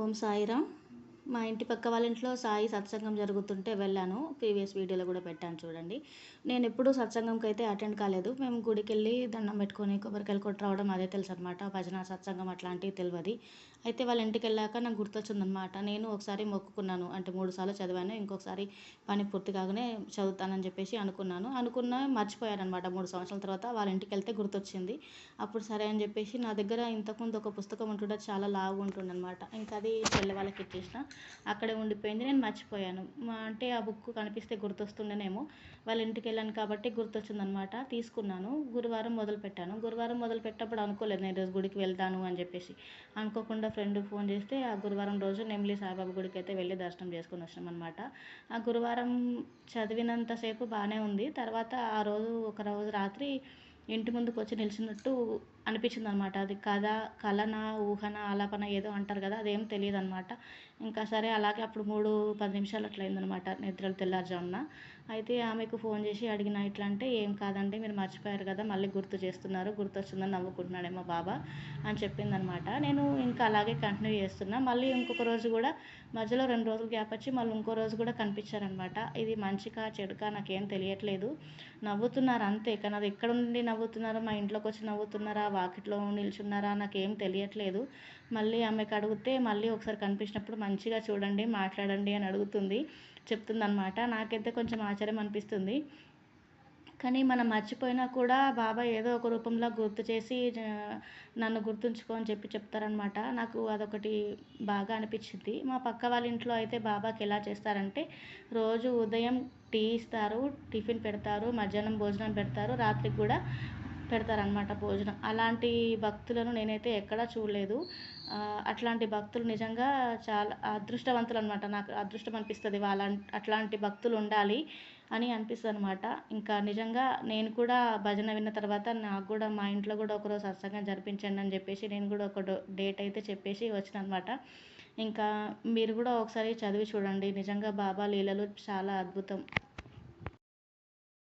ஓம் சாய்ராம். మా ఇంటి పక్క వాళ్ళ ఇంట్లో సాయి సత్సంగం జరుగుతుంటే వెళ్ళాను. ప్రీవియస్ వీడియోలో కూడా పెట్టాను చూడండి. నేను ఎప్పుడూ సత్సంగంకి అయితే అటెండ్ కాలేదు. మేము గుడికి వెళ్ళి దండం పెట్టుకొని కొబ్బరికాయలు కొట్టి రావడం అదే తెలుసు అనమాట భజన సత్సంగం అట్లాంటివి తెలియదు అయితే వాళ్ళ ఇంటికి వెళ్ళాక నాకు గుర్తొచ్చిందనమాట నేను ఒకసారి మొక్కుకున్నాను. అంటే మూడు సార్లు చదివాను. ఇంకొకసారి పని పూర్తి కాగానే చదువుతానని చెప్పేసి అనుకున్నాను. అనుకున్న మర్చిపోయాను అనమాట మూడు సంవత్సరాల తర్వాత వాళ్ళ ఇంటికి వెళ్తే గుర్తొచ్చింది. అప్పుడు సరే అని చెప్పేసి నా దగ్గర ఇంతకుముందు ఒక పుస్తకం ఉంటుండే. చాలా లావు ఉంటుండనమాట ఇంకా అది చెల్లె వాళ్ళకి ఇచ్చేసిన. అక్కడే ఉండిపోయింది నేను మర్చిపోయాను. అంటే ఆ బుక్ కనిపిస్తే గుర్తొస్తుండేనేమో. వాళ్ళ ఇంటికి వెళ్ళాను కాబట్టి గుర్తొచ్చిందనమాట తీసుకున్నాను. గురువారం మొదలుపెట్టాను. గురువారం మొదలుపెట్టినప్పుడు అనుకోలేదు నేను ఈరోజు గుడికి వెళ్తాను అని చెప్పేసి. అనుకోకుండా ఫ్రెండ్ ఫోన్ చేస్తే ఆ గురువారం రోజు నెమ్లీ సాయిబాబా గుడికి అయితే వెళ్ళి దర్శనం చేసుకుని వచ్చినాం అనమాట ఆ గురువారం చదివినంతసేపు బాగానే ఉంది. తర్వాత ఆ రోజు ఒక రోజు రాత్రి ఇంటి ముందుకు వచ్చి నిలిచినట్టు అనిపించింది అనమాట అది కథ కలన ఊహన ఆలాపన ఏదో అంటారు కదా అదేం తెలియదు అనమాట ఇంకా సరే అలాగే అప్పుడు మూడు పది నిమిషాలు అట్లా అయిందనమాట నిద్రలు తెల్లారుజామున. అయితే ఆమెకు ఫోన్ చేసి అడిగిన ఇట్లా అంటే ఏం కాదండి మీరు మర్చిపోయారు కదా మళ్ళీ గుర్తు చేస్తున్నారు గుర్తు వచ్చిందని నవ్వుకుంటున్నాడేమో బాబా అని చెప్పిందనమాట. నేను ఇంకా అలాగే కంటిన్యూ చేస్తున్నా. మళ్ళీ ఇంకొక రోజు కూడా మధ్యలో రెండు రోజులు గ్యాప్ వచ్చి మళ్ళీ ఇంకో రోజు కూడా కనిపించారనమాట. ఇది మంచికా చెడుకా నాకేం తెలియట్లేదు. నవ్వుతున్నారు అంతే కానీ అది ఎక్కడ నుండి నవ్వుతున్నారో? మా ఇంట్లోకి వచ్చి నవ్వుతున్నారా? వాకిట్లో నిల్చున్నారా నాకేం తెలియట్లేదు. మళ్ళీ ఆమెకు అడిగితే మళ్ళీ ఒకసారి కనిపించినప్పుడు మంచిగా చూడండి మాట్లాడండి అని అడుగుతుంది చెప్తుందనమాట నాకైతే కొంచెం ఆశ్చర్యం అనిపిస్తుంది. కానీ మనం మర్చిపోయినా కూడా బాబా ఏదో ఒక రూపంలో గుర్తు చేసి నన్ను గుర్తుంచుకో అని చెప్పి చెప్తారనమాట నాకు అదొకటి బాగా అనిపించింది. మా పక్క వాళ్ళ ఇంట్లో అయితే బాబాకి ఎలా చేస్తారంటే రోజు ఉదయం టీ ఇస్తారు టిఫిన్ పెడతారు మధ్యాహ్నం భోజనం పెడతారు రాత్రికి కూడా పెడతారనమాట భోజనం. అలాంటి భక్తులను నేనైతే ఎక్కడా చూడలేదు. అట్లాంటి భక్తులు నిజంగా చాలా అదృష్టవంతులు అనమాట నాకు అదృష్టం అనిపిస్తుంది. వాళ్ళ అట్లాంటి భక్తులు ఉండాలి అని అనిపిస్తుంది అనమాట ఇంకా నిజంగా నేను కూడా భజన విన్న తర్వాత నాకు కూడా మా ఇంట్లో కూడా ఒకరోజు సత్సంగం జరిపించండి అని చెప్పేసి నేను కూడా ఒక డేట్ అయితే చెప్పేసి వచ్చిన అనమాట ఇంకా మీరు కూడా ఒకసారి చదివి చూడండి. నిజంగా బాబా లీలలు చాలా అద్భుతం.